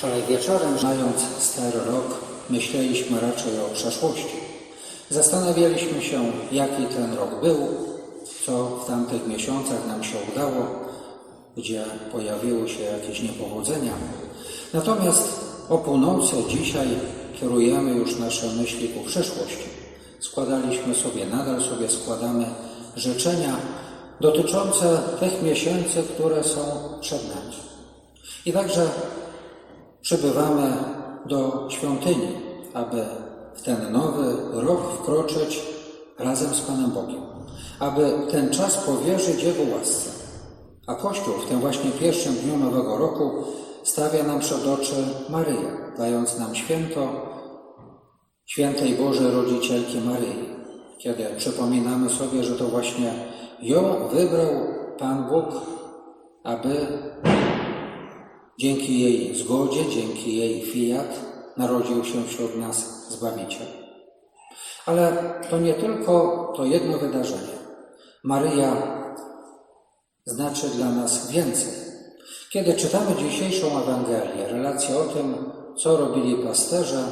Wczoraj wieczorem, znając stary rok, myśleliśmy raczej o przeszłości. Zastanawialiśmy się, jaki ten rok był, co w tamtych miesiącach nam się udało, gdzie pojawiły się jakieś niepowodzenia. Natomiast o północy dzisiaj kierujemy już nasze myśli ku przyszłości. Składaliśmy sobie, nadal sobie składamy życzenia dotyczące tych miesięcy, które są przed nami. I także przybywamy do świątyni, aby w ten nowy rok wkroczyć razem z Panem Bogiem, aby ten czas powierzyć Jego łasce. A Kościół w tym właśnie pierwszym dniu nowego roku stawia nam przed oczy Maryję, dając nam święto świętej Bożej Rodzicielki Maryi, kiedy przypominamy sobie, że to właśnie ją wybrał Pan Bóg, aby dzięki jej zgodzie, dzięki jej fiat narodził się wśród nas Zbawiciel. Ale to nie tylko to jedno wydarzenie. Maryja znaczy dla nas więcej. Kiedy czytamy dzisiejszą Ewangelię, relację o tym, co robili pasterze,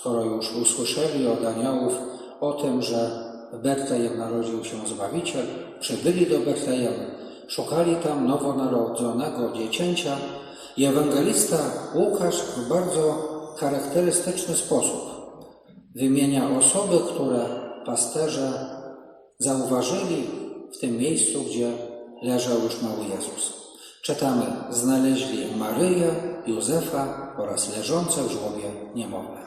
skoro już usłyszeli od aniołów o tym, że w Betlejem narodził się Zbawiciel, przybyli do Betlejem, szukali tam nowonarodzonego dziecięcia i ewangelista Łukasz w bardzo charakterystyczny sposób wymienia osoby, które pasterze zauważyli w tym miejscu, gdzie leżał już mały Jezus. Czytamy, znaleźli Maryję, Józefa oraz leżące w żłobie niemowlę.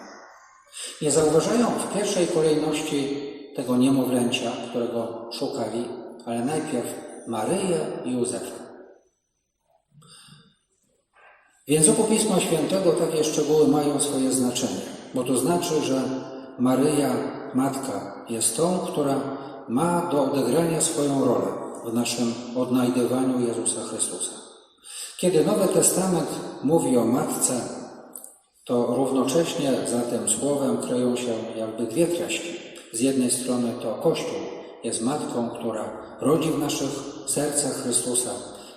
Nie zauważają w pierwszej kolejności tego niemowlęcia, którego szukali, ale najpierw Maryję i Józefa. W języku Pisma Świętego takie szczegóły mają swoje znaczenie, bo to znaczy, że Maryja, Matka, jest tą, która ma do odegrania swoją rolę w naszym odnajdywaniu Jezusa Chrystusa. Kiedy Nowy Testament mówi o Matce, to równocześnie za tym słowem kryją się jakby dwie treści. Z jednej strony to Kościół jest matką, która rodzi w naszych sercach Chrystusa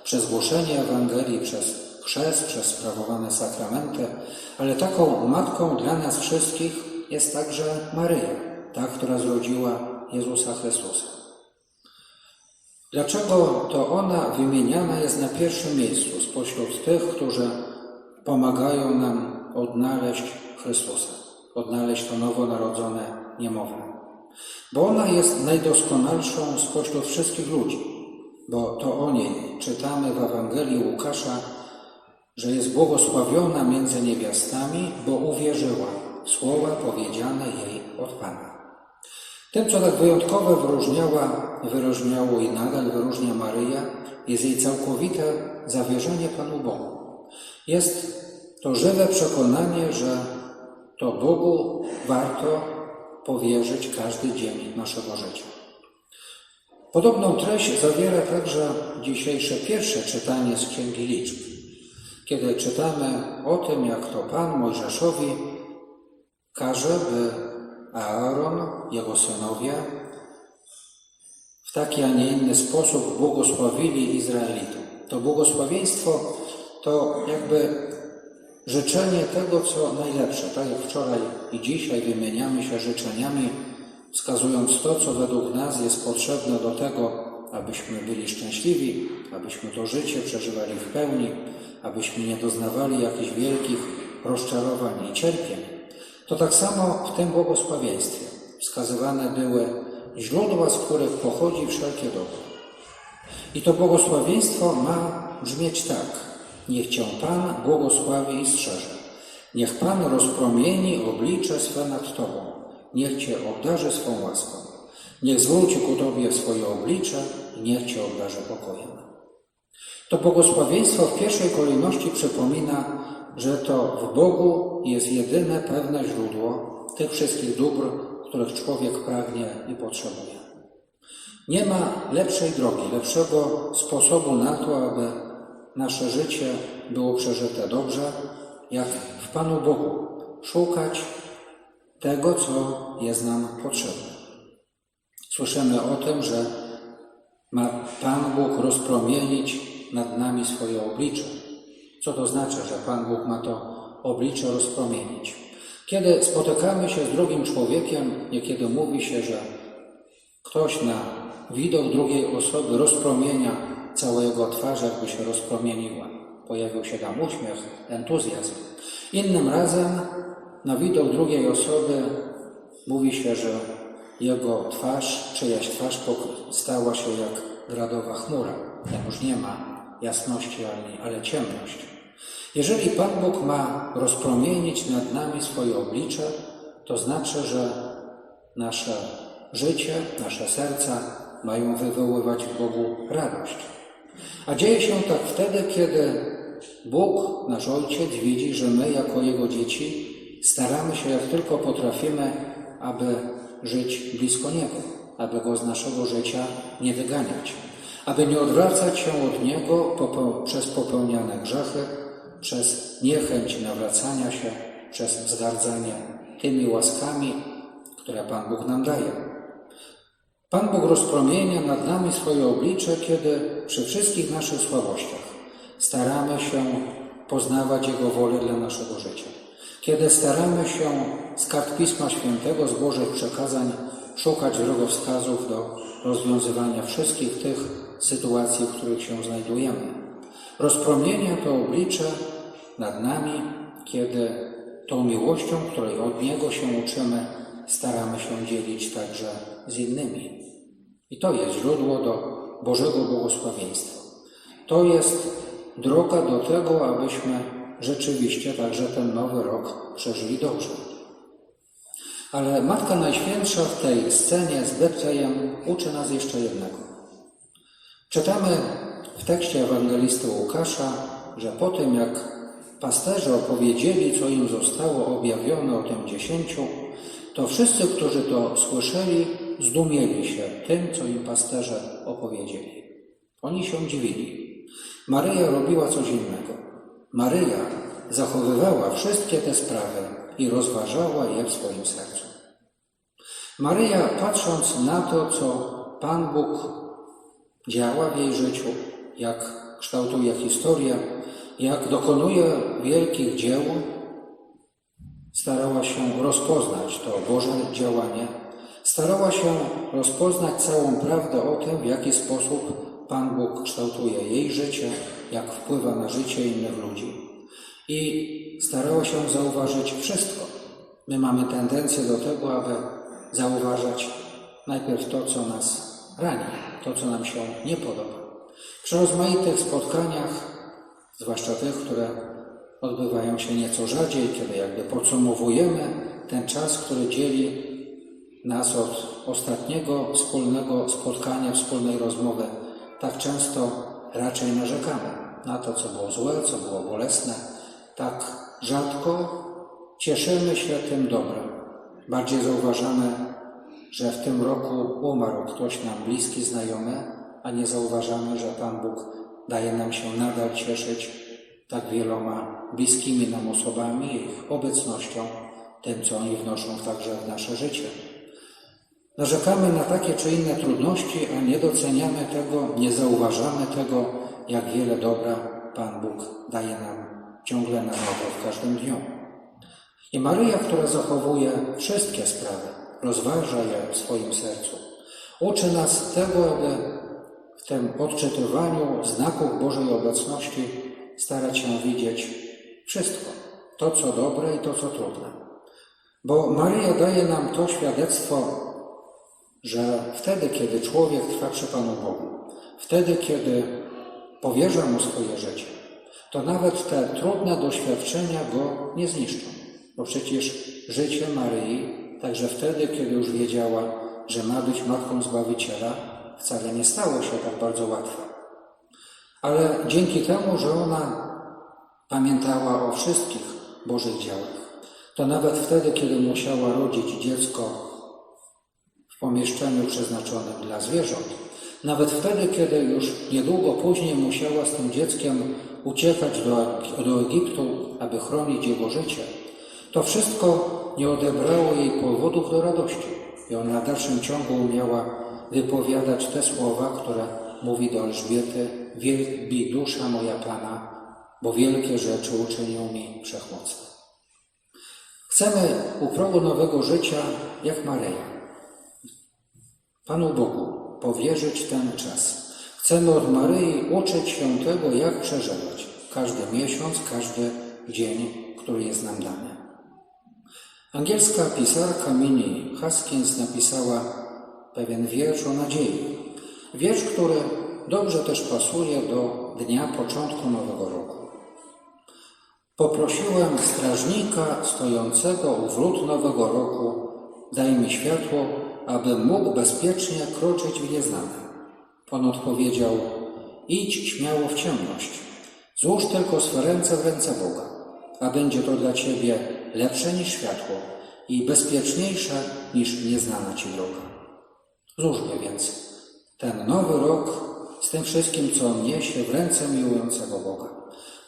przez głoszenie Ewangelii, przez chrzest, przez sprawowane sakramenty, ale taką matką dla nas wszystkich jest także Maryja, ta, która zrodziła Jezusa Chrystusa. Dlaczego to ona wymieniana jest na pierwszym miejscu spośród tych, którzy pomagają nam odnaleźć Chrystusa, odnaleźć to nowonarodzone niemowlę? Bo ona jest najdoskonalszą spośród wszystkich ludzi, bo to o niej czytamy w Ewangelii Łukasza, że jest błogosławiona między niewiastami, bo uwierzyła w słowa powiedziane jej od Pana. Tym, co tak wyjątkowe wyróżniała, wyróżniało i nadal wyróżnia Maryja, jest jej całkowite zawierzenie Panu Bogu. Jest to żywe przekonanie, że to Bogu warto powierzyć każdy dzień naszego życia. Podobną treść zawiera także dzisiejsze pierwsze czytanie z Księgi Liczb, kiedy czytamy o tym, jak to Pan Mojżeszowi każe, by Aaron, jego synowie, w taki, a nie inny sposób błogosławili Izraelitom. To błogosławieństwo to jakby życzenie tego, co najlepsze. Tak jak wczoraj i dzisiaj wymieniamy się życzeniami, wskazując to, co według nas jest potrzebne do tego, abyśmy byli szczęśliwi, abyśmy to życie przeżywali w pełni, abyśmy nie doznawali jakichś wielkich rozczarowań i cierpień. To tak samo w tym błogosławieństwie wskazywane były źródła, z których pochodzi wszelkie dobro. I to błogosławieństwo ma brzmieć tak. Niech Cię Pan błogosławi i strzeże. Niech Pan rozpromieni oblicze swe nad Tobą. Niech Cię obdarzy swą łaską. Niech zwróci ku Tobie swoje oblicze i niech Cię obdarzy pokojem. To błogosławieństwo w pierwszej kolejności przypomina, że to w Bogu jest jedyne pewne źródło tych wszystkich dóbr, których człowiek pragnie i potrzebuje. Nie ma lepszej drogi, lepszego sposobu na to, aby nasze życie było przeżyte dobrze, jak w Panu Bogu szukać tego, co jest nam potrzebne. Słyszymy o tym, że ma Pan Bóg rozpromienić nad nami swoje oblicze. Co to znaczy, że Pan Bóg ma to oblicze rozpromienić. Kiedy spotykamy się z drugim człowiekiem, niekiedy mówi się, że ktoś na widok drugiej osoby rozpromienia całego twarza, jakby się rozpromieniła. Pojawił się tam uśmiech, entuzjazm. Innym razem na widok drugiej osoby mówi się, że jego twarz, czyjaś twarz stała się jak gradowa chmura. Tam już nie ma jasności, ale ciemność. Jeżeli Pan Bóg ma rozpromienić nad nami swoje oblicze, to znaczy, że nasze życie, nasze serca mają wywoływać w Bogu radość. A dzieje się tak wtedy, kiedy Bóg, nasz Ojciec, widzi, że my, jako Jego dzieci, staramy się jak tylko potrafimy, aby żyć blisko Niego, aby Go z naszego życia nie wyganiać, aby nie odwracać się od Niego przez popełniane grzechy, przez niechęć nawracania się, przez wzgardzanie tymi łaskami, które Pan Bóg nam daje. Pan Bóg rozpromienia nad nami swoje oblicze, kiedy przy wszystkich naszych słabościach staramy się poznawać Jego wolę dla naszego życia. Kiedy staramy się z kart Pisma Świętego, z Bożych przekazań szukać drogowskazów do rozwiązywania wszystkich tych sytuacji, w których się znajdujemy. Rozpromienia to oblicze nad nami, kiedy tą miłością, której od Niego się uczymy, staramy się dzielić także z innymi. I to jest źródło do Bożego błogosławieństwa. To jest droga do tego, abyśmy rzeczywiście także ten nowy rok przeżyli dobrze. Ale Matka Najświętsza w tej scenie z Betlejem uczy nas jeszcze jednego. Czytamy w tekście ewangelisty Łukasza, że po tym jak pasterze opowiedzieli, co im zostało objawione o tym dziesięciu, to wszyscy, którzy to słyszeli, zdumieli się tym, co im pasterze opowiedzieli. Oni się dziwili. Maryja robiła coś innego. Maryja zachowywała wszystkie te sprawy i rozważała je w swoim sercu. Maryja, patrząc na to, co Pan Bóg działa w jej życiu, jak kształtuje historię, jak dokonuje wielkich dzieł, starała się rozpoznać to Boże działanie, starała się rozpoznać całą prawdę o tym, w jaki sposób Pan Bóg kształtuje jej życie, jak wpływa na życie innych ludzi. I starała się zauważyć wszystko. My mamy tendencję do tego, aby zauważać najpierw to, co nas rani, to, co nam się nie podoba. Przy rozmaitych spotkaniach, zwłaszcza tych, które odbywają się nieco rzadziej, kiedy jakby podsumowujemy ten czas, który dzieli nas od ostatniego wspólnego spotkania, wspólnej rozmowy, tak często raczej narzekamy na to, co było złe, co było bolesne. Tak rzadko cieszymy się tym dobrem. Bardziej zauważamy, że w tym roku umarł ktoś nam bliski, znajomy, a nie zauważamy, że Pan Bóg daje nam się nadal cieszyć tak wieloma bliskimi nam osobami, ich obecnością, tym, co oni wnoszą także w nasze życie. Narzekamy na takie czy inne trudności, a nie doceniamy tego, nie zauważamy tego, jak wiele dobra Pan Bóg daje nam ciągle na nowo w każdym dniu. I Maryja, która zachowuje wszystkie sprawy, rozważa je w swoim sercu, uczy nas tego, aby w tym odczytywaniu znaków Bożej obecności starać się widzieć wszystko, to co dobre i to co trudne. Bo Maryja daje nam to świadectwo, że wtedy, kiedy człowiek trwa przy Panu Bogu, wtedy, kiedy powierza Mu swoje życie, to nawet te trudne doświadczenia go nie zniszczą. Bo przecież życie Maryi, także wtedy, kiedy już wiedziała, że ma być Matką Zbawiciela, wcale nie stało się tak bardzo łatwe. Ale dzięki temu, że ona pamiętała o wszystkich Bożych dziełach, to nawet wtedy, kiedy musiała rodzić dziecko pomieszczeniu przeznaczonym dla zwierząt, nawet wtedy, kiedy już niedługo później musiała z tym dzieckiem uciekać do, do Egiptu, aby chronić jego życie, to wszystko nie odebrało jej powodów do radości. I ona w dalszym ciągu umiała wypowiadać te słowa, które mówi do Elżbiety: Wielbi dusza moja Pana, bo wielkie rzeczy uczynił mi wszechmocny. Chcemy u progu nowego życia, jak Maryja, Panu Bogu powierzyć ten czas. Chcemy od Maryi uczyć się tego, jak przeżywać każdy miesiąc, każdy dzień, który jest nam dany. Angielska pisarka Minnie Haskins napisała pewien wiersz o nadziei. Wiersz, który dobrze też pasuje do dnia początku nowego roku. Poprosiłem strażnika stojącego u wrót nowego roku, daj mi światło, abym mógł bezpiecznie kroczyć w nieznane. On odpowiedział, idź śmiało w ciemność, złóż tylko swe ręce w ręce Boga, a będzie to dla Ciebie lepsze niż światło i bezpieczniejsze niż nieznana Ci droga. Złóżmy więc ten nowy rok z tym wszystkim, co niesie w ręce miłującego Boga.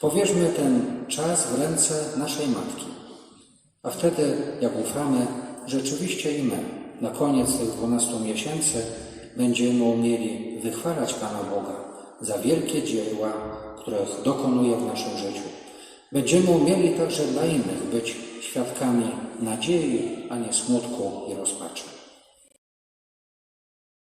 Powierzmy ten czas w ręce naszej Matki. A wtedy, jak ufamy, rzeczywiście i my, na koniec tych dwunastu miesięcy, będziemy umieli wychwalać Pana Boga za wielkie dzieła, których dokonuje w naszym życiu. Będziemy umieli także dla innych być świadkami nadziei, a nie smutku i rozpaczy.